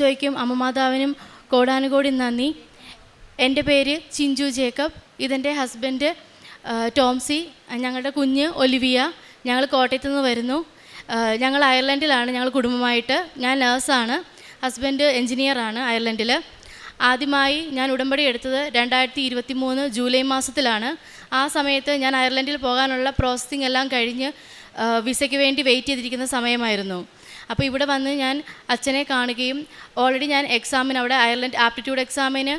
ഈശോയ്ക്കും അമ്മമാതാവിനും കോടാനുകോടി നന്ദി. എന്റെ പേര് ചിഞ്ചു ജേക്കബ്. ഇതെന്റെ ഹസ്ബൻഡ് ടോംസി. ഞങ്ങളുടെ കുഞ്ഞ് ഒലിവിയ. ഞങ്ങൾ കോട്ടയത്ത് നിന്ന് വരുന്നു. ഞങ്ങൾ അയർലൻഡിലാണ്. ഞങ്ങൾ കുടുംബമായിട്ട്. ഞാൻ നേഴ്സാണ്. ഹസ്ബൻഡ് എൻജിനീയറാണ് അയർലൻഡിൽ ആദ്യമായി ഞാൻ ഉടമ്പടി എടുത്തത് രണ്ടായിരത്തി ഇരുപത്തി മൂന്ന് ജൂലൈ മാസത്തിലാണ്. ആ സമയത്ത് ഞാൻ അയർലൻഡിൽ പോകാനുള്ള പ്രോസസ്സിംഗ് എല്ലാം കഴിഞ്ഞ് വിസയ്ക്ക് വേണ്ടി വെയിറ്റ് ചെയ്തിരിക്കുന്ന സമയമായിരുന്നു. അപ്പോൾ ഇവിടെ വന്ന് ഞാൻ അച്ഛനെ കാണുകയും ഓൾറെഡി ഞാൻ എക്സാമിന് അവിടെ അയർലൻഡ് ആപ്റ്റിറ്റ്യൂഡ് എക്സാമിന്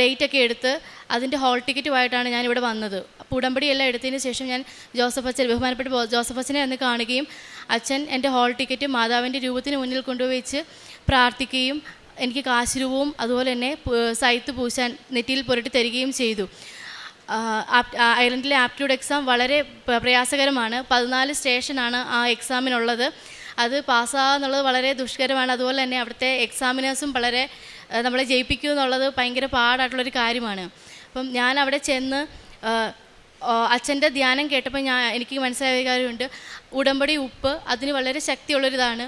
ഡേറ്റ് ഒക്കെ എടുത്ത് അതിന്റെ ഹോൾ ടിക്കറ്റുമായിട്ടാണ് ഞാൻ ഇവിടെ വന്നത്. അപ്പോൾ ഉടമ്പടി എല്ലാം എടുത്തതിന് ശേഷം ഞാൻ ജോസഫ് അച്ഛൻ ബഹുമാനപ്പെട്ട ജോസഫ് അച്ഛനെ ഒന്ന് കാണുകയും അച്ഛൻ എന്റെ ഹോൾ ടിക്കറ്റ് മാതാവിന്റെ രൂപത്തിന് മുന്നിൽ കൊണ്ടുവച്ച് പ്രാർത്ഥിക്കുകയും എനിക്ക് കാശുരൂപവും അതുപോലെ തന്നെ സൈത്ത് പൂശാൻ നെറ്റിയിൽ പുരട്ടി തരികയും ചെയ്തു. ആപ്റ്റിറ്റ്യൂഡ് അയർലൻഡിലെ ആപ്റ്റ്യൂഡ് എക്സാം വളരെ പ്രയാസകരമാണ്. പതിനാല് സ്റ്റേഷനാണ് ആ എക്സാമിനുള്ളത് അത് പാസ്സാകുന്നുള്ളത് വളരെ ദുഷ്കരമാണ്. അതുപോലെ തന്നെ അവിടുത്തെ എക്സാമിനേഴ്സും വളരെ നമ്മളെ ജയിപ്പിക്കുക എന്നുള്ളത് ഭയങ്കര പാടായിട്ടുള്ളൊരു കാര്യമാണ്. അപ്പം ഞാൻ അവിടെ ചെന്ന് അച്ഛന്റെ ധ്യാനം കേട്ടപ്പോൾ ഞാൻ എനിക്ക് മനസ്സിലായ കാര്യമുണ്ട്. ഉടമ്പടി ഉപ്പ് അതിന് വളരെ ശക്തിയുള്ളൊരിതാണ്.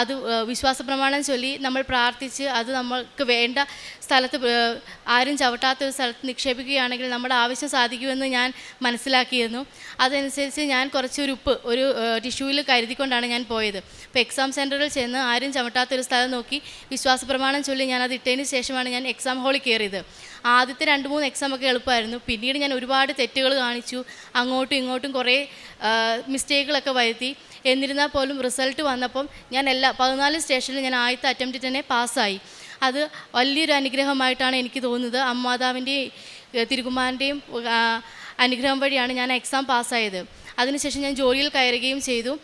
അത് വിശ്വാസ പ്രമാണം ചൊല്ലി നമ്മൾ പ്രാർത്ഥിച്ച് അത് നമ്മൾക്ക് വേണ്ട സ്ഥലത്ത് ആരും ചവിട്ടാത്ത ഒരു സ്ഥലത്ത് നിക്ഷേപിക്കുകയാണെങ്കിൽ നമ്മുടെ ആവശ്യം സാധിക്കുമെന്ന് ഞാൻ മനസ്സിലാക്കിയിരുന്നു. അതനുസരിച്ച് ഞാൻ കുറച്ചൊരു ഉപ്പ് ഒരു ടിഷ്യൂവിൽ കരുതിക്കൊണ്ടാണ് ഞാൻ പോയത്. അപ്പോൾ എക്സാം സെന്ററിൽ ചെന്ന് ആരും ചവിട്ടാത്ത ഒരു സ്ഥലം നോക്കി വിശ്വാസ പ്രമാണം ചൊല്ലി ഞാൻ അത് ഇട്ടതിന് ശേഷമാണ് ഞാൻ എക്സാം ഹാളിൽ കയറിയത്. ആദ്യത്തെ രണ്ട് മൂന്ന് എക്സാം ഒക്കെ എളുപ്പമായിരുന്നു. പിന്നീട് ഞാൻ ഒരുപാട് തെറ്റുകൾ കാണിച്ചു. അങ്ങോട്ടും ഇങ്ങോട്ടും കുറേ മിസ്റ്റേക്കുകളൊക്കെ വരുത്തി. എന്നിരുന്നാൽ പോലും റിസൾട്ട് വന്നപ്പം ഞാൻ എല്ലാ പതിനാല് സ്റ്റേഷനിൽ ഞാൻ ആദ്യത്തെ അറ്റംപ്റ്റിൽ തന്നെ പാസ്സായി. അത് വലിയൊരു അനുഗ്രഹമായിട്ടാണ് എനിക്ക് തോന്നുന്നത്. അമ്മാതാവിന്റെയും തിരുകുമാരന്റെയും അനുഗ്രഹം വഴിയാണ് ഞാൻ എക്സാം പാസ്സായത്. അതിനുശേഷം ഞാൻ ജോലിയിൽ കയറുകയും ചെയ്തു.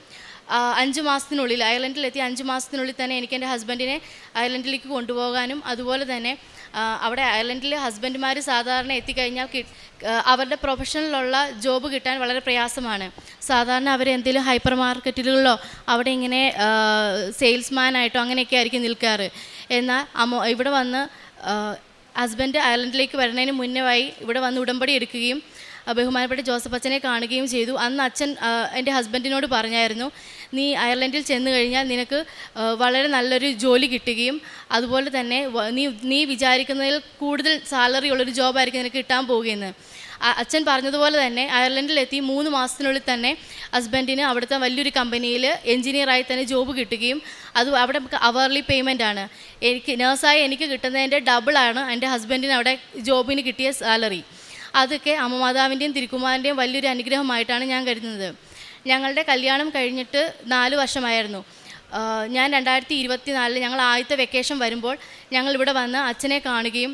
അഞ്ച് മാസത്തിനുള്ളിൽ അയർലൻഡിലെത്തി അഞ്ച് മാസത്തിനുള്ളിൽ തന്നെ എനിക്ക് എന്റെ ഹസ്ബൻഡിനെ അയർലൻഡിലേക്ക് കൊണ്ടുപോകാനും അതുപോലെ തന്നെ അവിടെ അയർലൻഡിൽ ഹസ്ബൻഡുമാർ സാധാരണ എത്തിക്കഴിഞ്ഞാൽ അവരുടെ പ്രൊഫഷനിലുള്ള ജോബ് കിട്ടാൻ വളരെ പ്രയാസമാണ്. സാധാരണ അവർ എന്തെങ്കിലും ഹൈപ്പർ മാർക്കറ്റുകളിലോ അവിടെ ഇങ്ങനെ സെയിൽസ്മാനായിട്ടോ അങ്ങനെയൊക്കെ ആയിരിക്കും നിൽക്കാറ്. എന്നാൽ അമോ ഇവിടെ വന്ന് ഹസ്ബൻഡ് അയർലൻഡിലേക്ക് വരുന്നതിന് മുന്നേ ഇവിടെ വന്ന് ഉടമ്പടി എടുക്കുകയും ബഹുമാനപ്പെട്ട ജോസഫ് അച്ഛനെ കാണുകയും ചെയ്തു. അന്ന് അച്ഛൻ എന്റെ ഹസ്ബൻഡിനോട് പറഞ്ഞായിരുന്നു നീ അയർലൻഡിൽ ചെന്ന് കഴിഞ്ഞാൽ നിനക്ക് വളരെ നല്ലൊരു ജോലി കിട്ടുകയും അതുപോലെ തന്നെ നീ നീ വിചാരിക്കുന്നതിൽ കൂടുതൽ സാലറി ഉള്ളൊരു ജോബായിരിക്കും നിനക്ക് കിട്ടാൻ പോകുകയെന്ന്. അച്ഛൻ പറഞ്ഞതുപോലെ തന്നെ അയർലൻഡിലെത്തി മൂന്ന് മാസത്തിനുള്ളിൽ തന്നെ ഹസ്ബൻഡിന് അവിടുത്തെ വലിയൊരു കമ്പനിയിൽ എഞ്ചിനീയറായി തന്നെ ജോബ് കിട്ടുകയും അത് അവിടെ അവർലി പേയ്മെന്റ് ആണ്. എനിക്ക് നേഴ്സായി എനിക്ക് കിട്ടുന്നതിന്റെ ഡബിളാണ് എന്റെ ഹസ്ബൻഡിന് അവിടെ ജോബിന് കിട്ടിയ സാലറി. അതൊക്കെ അമ്മമാതാവിന്റെയും തിരുക്കുമാരന്റെയും വലിയൊരു അനുഗ്രഹമായിട്ടാണ് ഞാൻ കരുതുന്നത്. ഞങ്ങളുടെ കല്യാണം കഴിഞ്ഞിട്ട് നാല് വർഷമായിരുന്നു. ഞാൻ രണ്ടായിരത്തി ഇരുപത്തി നാലിൽ ഞങ്ങൾ ആദ്യത്തെ വെക്കേഷൻ വരുമ്പോൾ ഞങ്ങൾ ഇവിടെ വന്ന് അച്ഛനെ കാണുകയും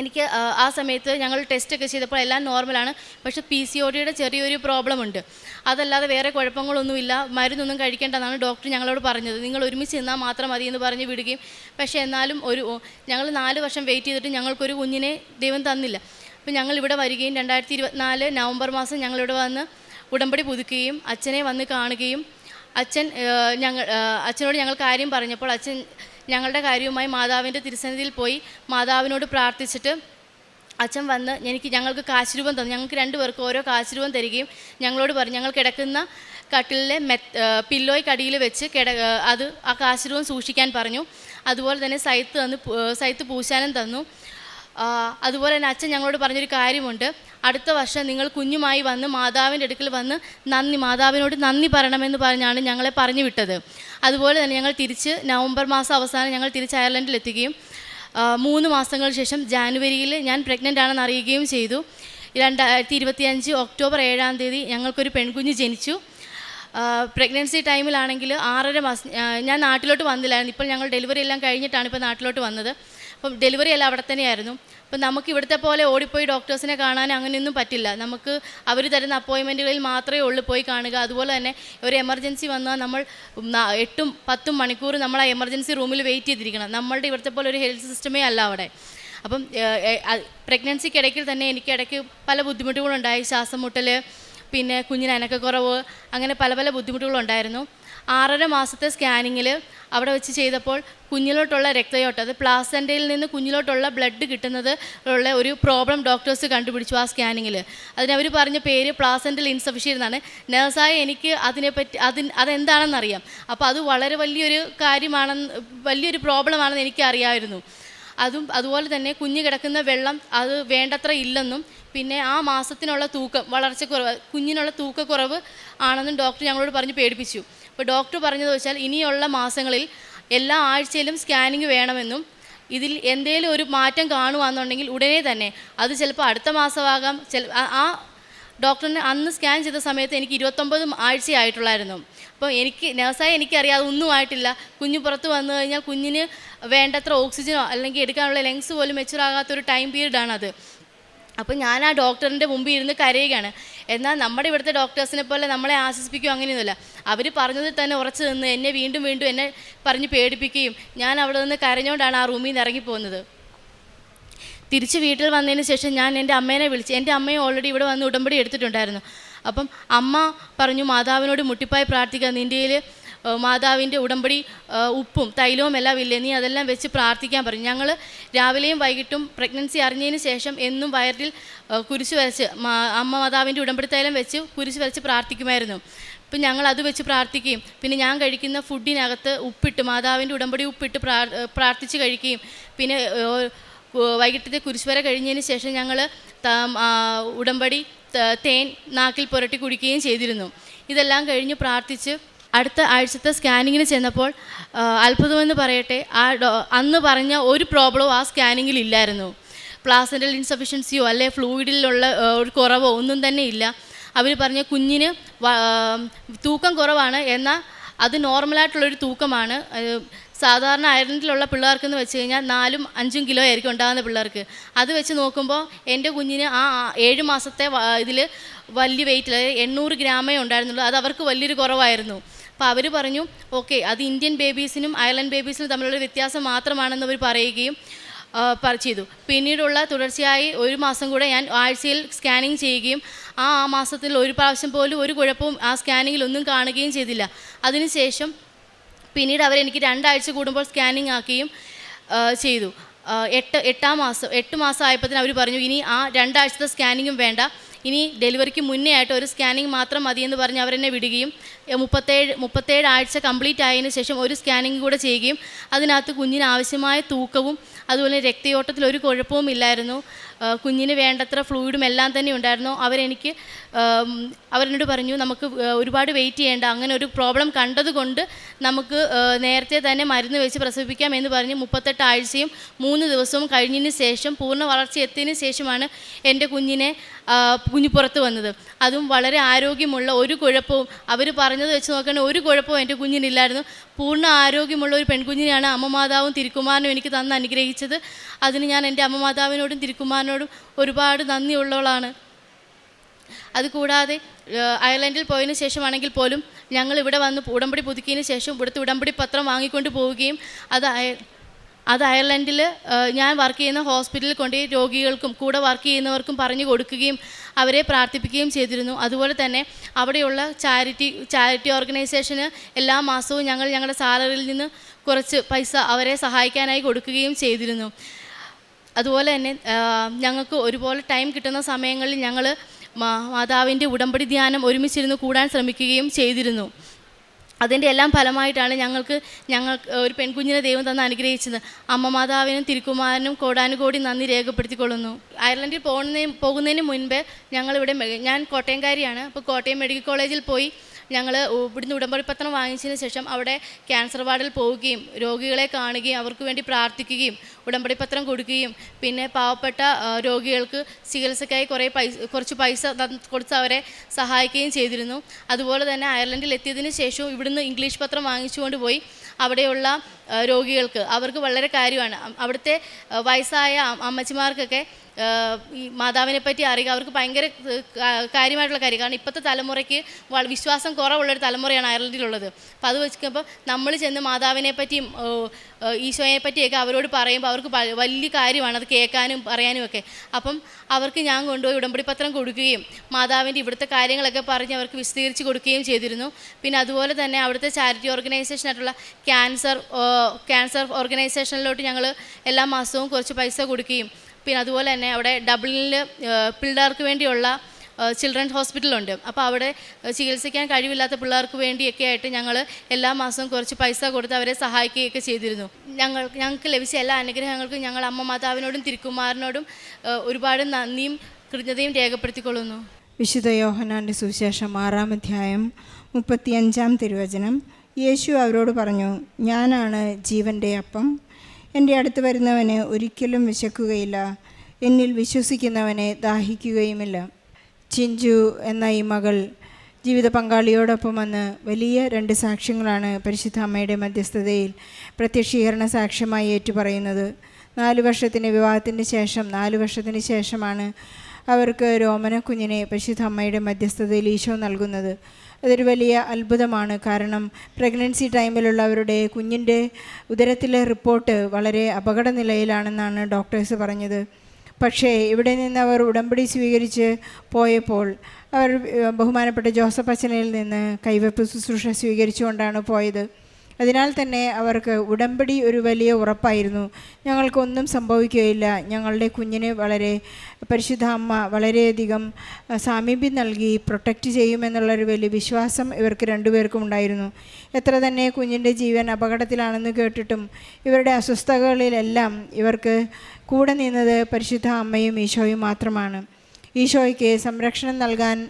എനിക്ക് ആ, സമയത്ത് ഞങ്ങൾ ടെസ്റ്റൊക്കെ ചെയ്തപ്പോൾ എല്ലാം നോർമലാണ് പക്ഷേ പി സി ഒ ഡിയുടെ ചെറിയൊരു പ്രോബ്ലം ഉണ്ട്. അതല്ലാതെ വേറെ കുഴപ്പങ്ങളൊന്നുമില്ല. മരുന്നൊന്നും കഴിക്കേണ്ടെന്നാണ് ഡോക്ടർ ഞങ്ങളോട് പറഞ്ഞത്. നിങ്ങൾ ഒരുമിച്ച് നിന്നാൽ മാത്രം മതി എന്ന് പറഞ്ഞ് വിടുകയും. പക്ഷേ എന്നാലും ഒരു ഞങ്ങൾ നാല് വർഷം വെയിറ്റ് ചെയ്തിട്ട് ഞങ്ങൾക്കൊരു കുഞ്ഞിനെ ദൈവം തന്നില്ല. അപ്പോൾ ഞങ്ങൾ ഇവിടെ വരികയും രണ്ടായിരത്തി ഇരുപത്തിനാല് നവംബർ മാസം ഞങ്ങളിവിടെ വന്ന് ഉടമ്പടി പുതുക്കുകയും അച്ഛനെ വന്ന് കാണുകയും അച്ഛൻ ഞങ്ങൾ അച്ഛനോട് ഞങ്ങൾ കാര്യം പറഞ്ഞപ്പോൾ അച്ഛൻ ഞങ്ങളുടെ കാര്യവുമായി മാതാവിന്റെ തിരുസന്നിധിയിൽ പോയി മാതാവിനോട് പ്രാർത്ഥിച്ചിട്ട് അച്ഛൻ വന്ന് എനിക്ക് ഞങ്ങൾക്ക് കാശുരൂപം തന്നു. ഞങ്ങൾക്ക് രണ്ടുപേർക്ക് ഓരോ കാശുരൂപം തരികയും ഞങ്ങളോട് പറഞ്ഞു ഞങ്ങൾ കിടക്കുന്ന കട്ടിലിലെ മെ പില്ലോയ്ക്ക് അടിയിൽ വെച്ച് കിട അത് ആ കാശുരൂപം സൂക്ഷിക്കാൻ പറഞ്ഞു. അതുപോലെ തന്നെ സൈത്ത് തന്നു സൈത്ത് പൂശാനും തന്നു. അതുപോലെ തന്നെ അച്ഛൻ ഞങ്ങളോട് പറഞ്ഞൊരു കാര്യമുണ്ട്. അടുത്ത വർഷം നിങ്ങൾ കുഞ്ഞുമായി വന്ന് മാതാവിന്റെ അടുക്കൽ വന്ന് നന്ദി മാതാവിനോട് നന്ദി പറയണമെന്ന് പറഞ്ഞാണ് ഞങ്ങളെ പറഞ്ഞു വിട്ടത്. അതുപോലെ തന്നെ ഞങ്ങൾ തിരിച്ച് നവംബർ മാസം അവസാനം ഞങ്ങൾ തിരിച്ച് അയർലൻഡിലെത്തുകയും മൂന്ന് മാസങ്ങൾക്ക് ശേഷം ജാനുവരിയിൽ ഞാൻ പ്രഗ്നന്റ് ആണെന്ന് അറിയുകയും ചെയ്തു. രണ്ടായിരത്തി ഇരുപത്തി അഞ്ച് ഒക്ടോബർ ഏഴാം തീയതി ഞങ്ങൾക്കൊരു പെൺകുഞ്ഞ് ജനിച്ചു. പ്രഗ്നൻസി ടൈമിലാണെങ്കിൽ ആറര മാസം ഞാൻ നാട്ടിലോട്ട് വന്നില്ലായിരുന്നു. ഇപ്പോൾ ഞങ്ങൾ ഡെലിവറി എല്ലാം കഴിഞ്ഞിട്ടാണ് ഇപ്പോൾ നാട്ടിലോട്ട് വന്നത്. അപ്പം ഡെലിവറി എല്ലാം അവിടെ തന്നെയായിരുന്നു. അപ്പം നമുക്ക് ഇവിടുത്തെ പോലെ ഓടിപ്പോയി ഡോക്ടേഴ്സിനെ കാണാൻ അങ്ങനെയൊന്നും പറ്റില്ല. നമുക്ക് അവർ തരുന്ന അപ്പോയിൻമെന്റുകളിൽ മാത്രമേ ഉള്ളൂ പോയി കാണുക. അതുപോലെ തന്നെ ഒരു എമർജൻസി വന്നാൽ നമ്മൾ എട്ടും പത്തും മണിക്കൂർ നമ്മൾ ആ എമർജൻസി റൂമിൽ വെയിറ്റ് ചെയ്തിരിക്കണം. നമ്മളുടെ ഇവിടുത്തെ പോലെ ഒരു ഹെൽത്ത് സിസ്റ്റമേ അല്ല അവിടെ. അപ്പം പ്രഗ്നൻസിക്ക് ഇടയ്ക്കിൽ തന്നെ എനിക്ക് ഇടയ്ക്ക് പല ബുദ്ധിമുട്ടുകളുണ്ടായി. ശ്വാസം മുട്ടൽ പിന്നെ കുഞ്ഞിന് അനക്കക്കുറവ് അങ്ങനെ പല പല ബുദ്ധിമുട്ടുകളുണ്ടായിരുന്നു. ആറര മാസത്തെ സ്കാനിങ്ങിൽ അവിടെ വെച്ച് ചെയ്തപ്പോൾ കുഞ്ഞിലോട്ടുള്ള രക്തയോട്ടം അത് പ്ലാസന്റയിൽ നിന്ന് കുഞ്ഞിലോട്ടുള്ള ബ്ലഡ് കിട്ടുന്നത് ഉള്ള ഒരു പ്രോബ്ലം ഡോക്ടേഴ്സ് കണ്ടുപിടിച്ചു ആ സ്കാനിങ്ങിൽ. അതിനവർ പറഞ്ഞ പേര് പ്ലാസന്റൽ ഇൻസഫിഷ്യൻ എന്നാണ്. നേഴ്സായ എനിക്ക് അതിനെപ്പറ്റി അതിന് അതെന്താണെന്നറിയാം. അപ്പോൾ അത് വളരെ വലിയൊരു കാര്യമാണെന്ന് വലിയൊരു പ്രോബ്ലമാണെന്ന് എനിക്കറിയാമായിരുന്നു അതും അതുപോലെ തന്നെ കുഞ്ഞ് കിടക്കുന്ന വെള്ളം അത് വേണ്ടത്ര ഇല്ലെന്നും പിന്നെ ആ മാസത്തിനുള്ള തൂക്കം വളർച്ചക്കുറവ് കുഞ്ഞിനുള്ള തൂക്കക്കുറവ് ആണെന്നും ഡോക്ടർ ഞങ്ങളോട് പറഞ്ഞ് പേടിപ്പിച്ചു. അപ്പോൾ ഡോക്ടർ പറഞ്ഞത് വെച്ചാൽ ഇനിയുള്ള മാസങ്ങളിൽ എല്ലാ ആഴ്ചയിലും സ്കാനിങ് വേണമെന്നും ഇതിൽ എന്തെങ്കിലും ഒരു മാറ്റം കാണുകയാണെന്നുണ്ടെങ്കിൽ ഉടനെ തന്നെ അത് ചിലപ്പോൾ അടുത്ത മാസമാകാം. ചില ആ- ഡോക്ടറിന് അന്ന് സ്കാൻ ചെയ്ത സമയത്ത് എനിക്ക് ഇരുപത്തൊമ്പത് ആഴ്ചയായിട്ടുള്ളായിരുന്നു. അപ്പോൾ എനിക്ക് നേഴ്സായി എനിക്കറിയാം അതൊന്നും ആയിട്ടില്ല. കുഞ്ഞ് പുറത്ത് വന്നു കഴിഞ്ഞാൽ കുഞ്ഞിന് വേണ്ടത്ര ഓക്സിജനോ അല്ലെങ്കിൽ എടുക്കാനുള്ള ലെങ്സ് പോലും മെച്ചുറാകാത്തൊരു ടൈം പീരീഡാണ് അത് അപ്പം ഞാൻ ആ ഡോക്ടറിന്റെ മുമ്പിൽ ഇരുന്ന് കരയുകയാണ്. എന്നാൽ നമ്മുടെ ഇവിടുത്തെ ഡോക്ടേഴ്സിനെ പോലെ നമ്മളെ ആശ്വസിപ്പിക്കുകയോ അങ്ങനെയൊന്നുമില്ല. അവർ പറഞ്ഞതിൽ തന്നെ ഉറച്ചു നിന്ന് എന്നെ വീണ്ടും വീണ്ടും എന്നെ പറഞ്ഞ് പേടിപ്പിക്കുകയും ഞാൻ അവിടെ നിന്ന് കരഞ്ഞുകൊണ്ടാണ് ആ റൂമിൽ നിന്ന് ഇറങ്ങിപ്പോകുന്നത്. തിരിച്ച് വീട്ടിൽ വന്നതിന് ശേഷം ഞാൻ എന്റെ അമ്മേനെ വിളിച്ച് എന്റെ അമ്മയും ഓൾറെഡി ഇവിടെ വന്ന് ഉടമ്പടി എടുത്തിട്ടുണ്ടായിരുന്നു. അപ്പം അമ്മ പറഞ്ഞു മാതാവിനോട് മുട്ടിപ്പായി പ്രാർത്ഥിക്കുക. നിന്റെയിൽ മാതാവിന്റെ ഉടമ്പടി ഉപ്പും തൈലവും എല്ലാം ഇല്ലേ? നീ അതെല്ലാം വെച്ച് പ്രാർത്ഥിക്കാൻ പറഞ്ഞു. ഞങ്ങൾ രാവിലെയും വൈകിട്ടും പ്രഗ്നൻസി അറിഞ്ഞതിന് ശേഷം എന്നും വയറിൽ കുരിശ് വരച്ച് അമ്മ മാതാവിന്റെ ഉടമ്പടി തൈലം വെച്ച് കുരിശ് വരച്ച് പ്രാർത്ഥിക്കുമായിരുന്നു. അപ്പം ഞങ്ങൾ അത് വെച്ച് പ്രാർത്ഥിക്കുകയും പിന്നെ ഞാൻ കഴിക്കുന്ന ഫുഡിനകത്ത് ഉപ്പിട്ട് മാതാവിന്റെ ഉടമ്പടി ഉപ്പിട്ട് പ്രാ പ്രാർത്ഥിച്ച് കഴിക്കുകയും പിന്നെ വൈകിട്ടത്തെ കുരിശുവര കഴിഞ്ഞതിന് ശേഷം ഞങ്ങൾ ഉടമ്പടി തേൻ നാക്കിൽ പുരട്ടി കുടിക്കുകയും ചെയ്തിരുന്നു. ഇതെല്ലാം കഴിഞ്ഞ് പ്രാർത്ഥിച്ച് അടുത്ത ആഴ്ചത്തെ സ്കാനിങ്ങിന് ചെന്നപ്പോൾ അത്ഭുതമെന്ന് പറയട്ടെ ആ അന്ന് പറഞ്ഞ ഒരു പ്രോബ്ലവും ആ സ്കാനിങ്ങിൽ ഇല്ലായിരുന്നു. പ്ലാസന്റൽ ഇൻസഫിഷ്യൻസിയോ അല്ലെ ഫ്ലൂയിഡിലുള്ള ഒരു കുറവോ ഒന്നും തന്നെ ഇല്ല. അവർ പറഞ്ഞ കുഞ്ഞിന് തൂക്കം കുറവാണ്. എന്നാൽ അത് നോർമലായിട്ടുള്ളൊരു തൂക്കമാണ്. സാധാരണ അയർലൻഡിലുള്ള പിള്ളേർക്കെന്ന് വെച്ച് കഴിഞ്ഞാൽ നാലും അഞ്ചും കിലോ ആയിരിക്കും ഉണ്ടാകുന്ന പിള്ളേർക്ക്. അത് വെച്ച് നോക്കുമ്പോൾ എന്റെ കുഞ്ഞിന് ആ ഏഴ് മാസത്തെ ഇതിൽ വലിയ വെയിറ്റ് അതായത് എണ്ണൂറ് ഗ്രാമേ ഉണ്ടായിരുന്നുള്ളൂ. അത് അവർക്ക് വലിയൊരു കുറവായിരുന്നു. അപ്പോൾ അവർ പറഞ്ഞു ഓക്കെ അത് ഇന്ത്യൻ ബേബീസിനും അയർലൻഡ് ബേബീസിനും തമ്മിലുള്ള വ്യത്യാസം മാത്രമാണെന്ന് അവർ പറയുകയും ചെയ്തു. പിന്നീടുള്ള തുടർച്ചയായി ഒരു മാസം കൂടെ ഞാൻ ആഴ്ചയിൽ സ്കാനിങ് ചെയ്യുകയും ആ ആ മാസത്തിൽ ഒരു പ്രാവശ്യം പോലും ഒരു കുഴപ്പവും ആ സ്കാനിങ്ങിൽ ഒന്നും കാണുകയും ചെയ്തില്ല. അതിനുശേഷം പിന്നീട് അവരെനിക്ക് രണ്ടാഴ്ച കൂടുമ്പോൾ സ്കാനിങ് ആക്കുകയും ചെയ്തു. എട്ട് എട്ടാം മാസം എട്ട് മാസം ആയപ്പോഴത്തേന് അവർ പറഞ്ഞു ഇനി ആ രണ്ടാഴ്ചത്തെ സ്കാനിങ്ങും വേണ്ട. ഇനി ഡെലിവറിക്ക് മുന്നേ ആയിട്ട് ഒരു സ്കാനിങ് മാത്രം മതിയെന്ന് പറഞ്ഞ് അവരെന്നെ വിടുകയും മുപ്പത്തേഴ് മുപ്പത്തേഴ് ആഴ്ച കംപ്ലീറ്റ് ആയതിനു ശേഷം ഒരു സ്കാനിങ് കൂടെ ചെയ്യുകയും അതിനകത്ത് കുഞ്ഞിന് ആവശ്യമായ തൂക്കവും അതുപോലെ രക്തയോട്ടത്തിൽ ഒരു കുഴപ്പവും ഇല്ലായിരുന്നു. കുഞ്ഞിന് വേണ്ടത്ര ഫ്ലൂയിഡും എല്ലാം തന്നെ ഉണ്ടായിരുന്നു. അവരെനിക്ക് അവരെന്നോട് പറഞ്ഞു നമുക്ക് ഒരുപാട് വെയിറ്റ് ചെയ്യേണ്ട. അങ്ങനെ ഒരു പ്രോബ്ലം കണ്ടതുകൊണ്ട് നമുക്ക് നേരത്തെ തന്നെ മരുന്ന് വെച്ച് പ്രസവിപ്പിക്കാം എന്ന് പറഞ്ഞ് മുപ്പത്തെട്ട് ആഴ്ചയും മൂന്ന് ദിവസവും കഴിഞ്ഞതിന് ശേഷം പൂർണ വളർച്ച എത്തിയതിന് ശേഷമാണ് എന്റെ കുഞ്ഞിനെ കുഞ്ഞു പുറത്ത് വന്നത്. അതും വളരെ ആരോഗ്യമുള്ള ഒരു കുഴപ്പവും അവർ പറഞ്ഞത് വെച്ച് നോക്കണേ ഒരു കുഴപ്പവും എന്റെ കുഞ്ഞിനില്ലായിരുന്നു. പൂർണ ആരോഗ്യമുള്ള ഒരു പെൺകുഞ്ഞിനെയാണ് അമ്മമാതാവും തിരുക്കുമാറിനും എനിക്ക് തന്ന് അനുഗ്രഹിച്ചത്. അതിന് ഞാൻ എന്റെ അമ്മമാതാവിനോടും തിരുക്കുമാറിനോടും ഒരുപാട് നന്ദിയുള്ളവളാണ്. അതുകൂടാതെ അയർലൻഡിൽ പോയതിനു ശേഷമാണെങ്കിൽ പോലും ഞങ്ങൾ ഇവിടെ വന്ന് ഉടമ്പടി പുതുക്കിയതിന് ശേഷം ഇവിടുത്തെ ഉടമ്പടി പത്രം വാങ്ങിക്കൊണ്ട് പോവുകയും അത് അത് അയർലൻഡിൽ ഞാൻ വർക്ക് ചെയ്യുന്ന ഹോസ്പിറ്റലിൽ കൊണ്ടുപോയി രോഗികൾക്കും കൂടെ വർക്ക് ചെയ്യുന്നവർക്കും പറഞ്ഞു കൊടുക്കുകയും അവരെ പ്രാർത്ഥിപ്പിക്കുകയും ചെയ്തിരുന്നു. അതുപോലെ തന്നെ അവിടെയുള്ള ചാരിറ്റി ചാരിറ്റി ഓർഗനൈസേഷന് എല്ലാ മാസവും ഞങ്ങൾ ഞങ്ങളുടെ സാലറിയിൽ നിന്ന് കുറച്ച് പൈസ അവരെ സഹായിക്കാനായി കൊടുക്കുകയും ചെയ്തിരുന്നു. അതുപോലെ തന്നെ ഞങ്ങൾക്ക് ഒരുപോലെ ടൈം കിട്ടുന്ന സമയങ്ങളിൽ ഞങ്ങൾ മാതാവിന്റെ ഉടമ്പടി ധ്യാനം ഒരുമിച്ചിരുന്ന് കൂടാൻ ശ്രമിക്കുകയും ചെയ്തിരുന്നു. അതിന്റെ എല്ലാം ഫലമായിട്ടാണ് ഞങ്ങൾക്ക് ഞങ്ങൾ ഒരു പെൺകുഞ്ഞിനെ ദൈവം തന്ന് അനുഗ്രഹിച്ചത്. അമ്മ മാതാവിനും തിരുക്കുമാരനും കോടാനുകോടി നന്ദി രേഖപ്പെടുത്തിക്കൊള്ളുന്നു. അയർലൻഡിൽ പോകുന്നതിന് പോകുന്നതിന് മുൻപ് ഞങ്ങളിവിടെ ഞാൻ കോട്ടയംകാരിയാണ്. അപ്പോൾ കോട്ടയം മെഡിക്കൽ കോളേജിൽ പോയി ഞങ്ങൾ ഇവിടുന്ന് ഉടമ്പടി പത്രം വാങ്ങിച്ചതിന് ശേഷം അവിടെ ക്യാൻസർ വാർഡിൽ പോവുകയും രോഗികളെ കാണുകയും അവർക്ക് വേണ്ടി പ്രാർത്ഥിക്കുകയും ഉടമ്പടി പത്രം കൊടുക്കുകയും പിന്നെ പാവപ്പെട്ട രോഗികൾക്ക് ചികിത്സയ്ക്കായി കുറേ പൈസ കുറച്ച് പൈസ കൊടുത്ത് അവരെ സഹായിക്കുകയും ചെയ്തിരുന്നു. അതുപോലെ തന്നെ അയർലൻഡിൽ എത്തിയതിന് ശേഷവും ഇവിടുന്ന് ഇംഗ്ലീഷ് പത്രം വാങ്ങിച്ചുകൊണ്ട് പോയി. അവിടെയുള്ള രോഗികൾക്ക് അവർക്ക് വളരെ കാര്യമാണ്. അവിടുത്തെ വയസ്സായ അമ്മച്ചിമാർക്കൊക്കെ ഈ മാതാവിനെ പറ്റി അറിയുക അവർക്ക് ഭയങ്കര കാര്യമായിട്ടുള്ള കാര്യം. കാരണം ഇപ്പോഴത്തെ തലമുറയ്ക്ക് വിശ്വാസം കുറവുള്ളൊരു തലമുറയാണ് അയർലൻഡിലുള്ളത് അപ്പോൾ അത് വെച്ചപ്പോൾ നമ്മൾ ചെന്ന് മാതാവിനെ പറ്റിയും ഈശോയെ പറ്റിയൊക്കെ അവരോട് പറയുമ്പോൾ അവർക്ക് വലിയ കാര്യമാണ് അത് കേൾക്കാനും പറയാനും ഒക്കെ. അപ്പം അവർക്ക് ഞാൻ കൊണ്ടുപോയി ഉടമ്പടി പത്രം കൊടുക്കുകയും മാതാവിന്റെ ഇവിടുത്തെ കാര്യങ്ങളൊക്കെ പറഞ്ഞ് അവർക്ക് വിശദീകരിച്ച് കൊടുക്കുകയും ചെയ്തിരുന്നു. പിന്നെ അതുപോലെ തന്നെ അവിടുത്തെ ചാരിറ്റി ഓർഗനൈസേഷനായിട്ടുള്ള ക്യാൻസർ ക്യാൻസർ ഓർഗനൈസേഷനിലോട്ട് ഞങ്ങൾ എല്ലാ മാസവും കുറച്ച് പൈസ കൊടുക്കുകയും പിന്നെ അതുപോലെ തന്നെ അവിടെ ഡബ്ലിനിൽ പിള്ളേർക്ക് വേണ്ടിയുള്ള ചിൽഡ്രൻ ഹോസ്പിറ്റലുണ്ട് അപ്പോൾ അവിടെ ചികിത്സിക്കാൻ കഴിവില്ലാത്ത പിള്ളേർക്ക് വേണ്ടിയൊക്കെ ആയിട്ട് ഞങ്ങൾ എല്ലാ മാസവും കുറച്ച് പൈസ കൊടുത്ത് അവരെ സഹായിക്കുകയൊക്കെ ചെയ്തിരുന്നു. ഞങ്ങൾ ഞങ്ങൾക്ക് ലഭിച്ച എല്ലാ അനുഗ്രഹങ്ങൾക്കും ഞങ്ങൾ അമ്മ മാതാവിനോടും തിരുക്കുമാറിനോടും ഒരുപാട് നന്ദിയും കൃതജ്ഞതയും രേഖപ്പെടുത്തിക്കൊള്ളുന്നു. വിശുദ്ധ യോഹനാന്റെ സുവിശേഷം ആറാം അധ്യായം മുപ്പത്തിയഞ്ചാം തിരുവചനം. യേശു അവരോട് പറഞ്ഞു ഞാനാണ് ജീവന്റെ അപ്പം. എന്റെ അടുത്ത് വരുന്നവന് ഒരിക്കലും വിശക്കുകയില്ല. എന്നിൽ വിശ്വസിക്കുന്നവനെ ദാഹിക്കുകയുമില്ല. ചിഞ്ചു എന്ന ഈ മകൾ ജീവിത പങ്കാളിയോടൊപ്പം വന്ന് വലിയ രണ്ട് സാക്ഷ്യങ്ങളാണ് പരിശുദ്ധ അമ്മയുടെ മധ്യസ്ഥതയിൽ പ്രത്യക്ഷീകരണ സാക്ഷ്യമായി ഏറ്റുപറയുന്നത്. നാല് വർഷത്തിന്റെ വിവാഹത്തിന് ശേഷം നാല് വർഷത്തിന് ശേഷമാണ് അവർക്ക് രോമന കുഞ്ഞിനെ പരിശുദ്ധ അമ്മയുടെ മധ്യസ്ഥതയിൽ ഈശോ നൽകുന്നത്. അതൊരു വലിയ അത്ഭുതമാണ്. കാരണം പ്രഗ്നൻസി ടൈമിലുള്ളവരുടെ കുഞ്ഞിന്റെ ഉദരത്തിലെ റിപ്പോർട്ട് വളരെ അപകട നിലയിലാണെന്നാണ് ഡോക്ടേഴ്സ് പറഞ്ഞത്. പക്ഷേ ഇവിടെ നിന്ന് അവർ ഉടമ്പടി സ്വീകരിച്ച് പോയപ്പോൾ അവർ ബഹുമാനപ്പെട്ട ജോസഫ് അച്ഛനിൽ നിന്ന് കൈവെപ്പ് ശുശ്രൂഷ സ്വീകരിച്ചുകൊണ്ടാണ് പോയത്. അതിനാൽ തന്നെ അവർക്ക് ഉടമ്പടി ഒരു വലിയ ഉറപ്പായിരുന്നു. ഞങ്ങൾക്കൊന്നും സംഭവിക്കുകയില്ല. ഞങ്ങളുടെ കുഞ്ഞിനെ വളരെ പരിശുദ്ധ അമ്മ വളരെയധികം സാമീപ്യം നൽകി പ്രൊട്ടക്റ്റ് ചെയ്യുമെന്നുള്ളൊരു വലിയ വിശ്വാസം ഇവർക്ക് രണ്ടുപേർക്കും ഉണ്ടായിരുന്നു. എത്ര തന്നെ കുഞ്ഞിന്റെ ജീവൻ അപകടത്തിലാണെന്ന് കേട്ടിട്ടും ഇവരുടെ അസ്വസ്ഥതകളിലെല്ലാം ഇവർക്ക് കൂടെ നിന്നത് പരിശുദ്ധ അമ്മയും ഈശോയും മാത്രമാണ്. ഈശോയ്ക്ക് സംരക്ഷണം നൽകാൻ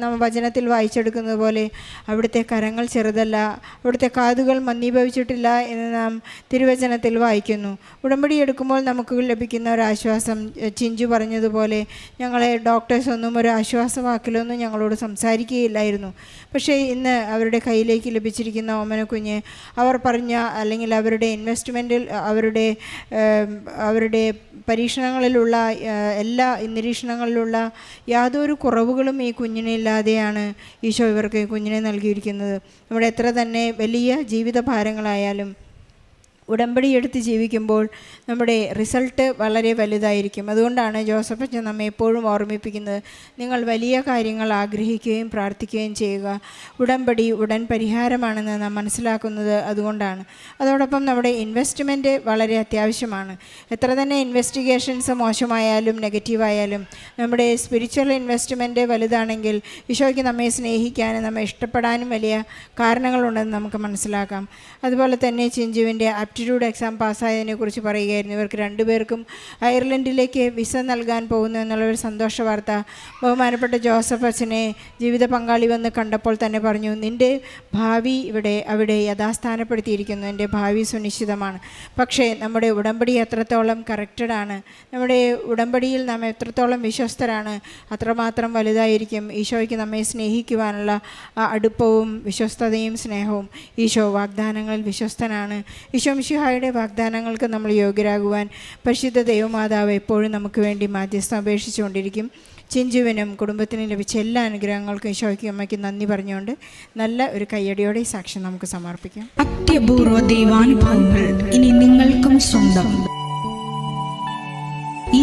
നമ്മൾ വചനത്തിൽ വായിച്ചെടുക്കുന്നത് പോലെ അവിടുത്തെ കരങ്ങൾ ചെറുതല്ല അവിടുത്തെ കാതുകൾ മന്ദീഭവിച്ചിട്ടില്ല എന്ന് നാം തിരുവചനത്തിൽ വായിക്കുന്നു. ഉടമ്പടി എടുക്കുമ്പോൾ നമുക്ക് ലഭിക്കുന്ന ഒരു ആശ്വാസം ചിഞ്ചു പറഞ്ഞതുപോലെ ഞങ്ങളെ ഡോക്ടേഴ്സൊന്നും ഒരു ആശ്വാസവാക്കിലൊന്നും ഞങ്ങളോട് സംസാരിക്കുകയില്ലായിരുന്നു. പക്ഷേ ഇന്ന് അവരുടെ കയ്യിലേക്ക് ലഭിച്ചിരിക്കുന്ന ഓമനക്കുഞ്ഞ് അവർ പറഞ്ഞ അല്ലെങ്കിൽ അവരുടെ ഇൻവെസ്റ്റ്മെന്റിൽ അവരുടെ അവരുടെ പരീക്ഷണങ്ങളിലുള്ള എല്ലാ നിരീക്ഷണങ്ങളിലുള്ള യാതൊരു കുറവുകളും ഈ കുഞ്ഞിനില്ലാതെയാണ് ഈശോ ഇവർക്ക് കുഞ്ഞിനെ നൽകിയിരിക്കുന്നത്. നമ്മുടെ എത്ര തന്നെ വലിയ ജീവിത ഭാരങ്ങളായാലും ഉടമ്പടി എടുത്ത് ജീവിക്കുമ്പോൾ നമ്മുടെ റിസൾട്ട് വളരെ വലുതായിരിക്കും. അതുകൊണ്ടാണ് ജോസഫ് അച്ഛൻ നമ്മെ എപ്പോഴും ഓർമ്മിപ്പിക്കുന്നത്. നിങ്ങൾ വലിയ കാര്യങ്ങൾ ആഗ്രഹിക്കുകയും പ്രാർത്ഥിക്കുകയും ചെയ്യുക. ഉടമ്പടി ഉടൻ പരിഹാരമാണെന്ന് നാം മനസ്സിലാക്കുന്നത് അതുകൊണ്ടാണ്. അതോടൊപ്പം നമ്മുടെ ഇൻവെസ്റ്റ്മെന്റ് വളരെ അത്യാവശ്യമാണ്. എത്ര തന്നെ ഇൻവെസ്റ്റിഗേഷൻസ് മോശമായാലും നെഗറ്റീവായാലും നമ്മുടെ സ്പിരിച്വൽ ഇൻവെസ്റ്റ്മെന്റ് വലുതാണെങ്കിൽ ഈശോയ്ക്ക് നമ്മെ സ്നേഹിക്കാനും നമ്മെ ഇഷ്ടപ്പെടാനും വലിയ കാരണങ്ങളുണ്ടെന്ന് നമുക്ക് മനസ്സിലാക്കാം. അതുപോലെ തന്നെ ചിഞ്ചുവിന്റെ ആപ്റ്റിറ്റ്യൂഡ് എക്സാം പാസ്സായതിനെ കുറിച്ച് പറയുകയായിരുന്നു. ഇവർക്ക് രണ്ടുപേർക്കും അയർലൻഡിലേക്ക് വിസ നൽകാൻ പോകുന്നു എന്നുള്ള ഒരു സന്തോഷ വാർത്ത. ബഹുമാനപ്പെട്ട ജോസഫ് അച്ഛനെ ജീവിത പങ്കാളി വന്ന് കണ്ടപ്പോൾ തന്നെ പറഞ്ഞു നിന്റെ ഭാവി ഇവിടെ അവിടെ യഥാസ്ഥാനപ്പെടുത്തിയിരിക്കുന്നു. എന്റെ ഭാവി സുനിശ്ചിതമാണ്. പക്ഷേ നമ്മുടെ ഉടമ്പടി എത്രത്തോളം കറക്റ്റഡ് ആണ് നമ്മുടെ ഉടമ്പടിയിൽ നാം എത്രത്തോളം വിശ്വസ്തരാണ് അത്രമാത്രം വലുതായിരിക്കും. ഈശോയ്ക്ക് നമ്മെ സ്നേഹിക്കുവാനുള്ള അടുപ്പവും വിശ്വസ്തതയും സ്നേഹവും ഈശോ വാഗ്ദാനങ്ങളിൽ വിശ്വസ്തനാണ്. ഈശോ മിശിഹായുടെ വാഗ്ദാനങ്ങൾക്ക് നമ്മൾ യോഗ്യരാകുവാൻ പരിശുദ്ധ ദൈവമാതാവ് എപ്പോഴും നമുക്ക് വേണ്ടി മാധ്യസ്ഥം അപേക്ഷിച്ചുകൊണ്ടിരിക്കും. ചിഞ്ചുവിനും കുടുംബത്തിനും ലഭിച്ച എല്ലാ അനുഗ്രഹങ്ങൾക്കും ഈശോയ്ക്കും അമ്മയ്ക്ക് നന്ദി പറഞ്ഞുകൊണ്ട് നല്ല ഒരു കയ്യടിയോടെ സാക്ഷ്യം നമുക്ക് സമർപ്പിക്കാം. അത്യപൂർവ ദൈവാനുഭവങ്ങൾ ഇനി നിങ്ങൾക്കും സ്വന്തം. ഈ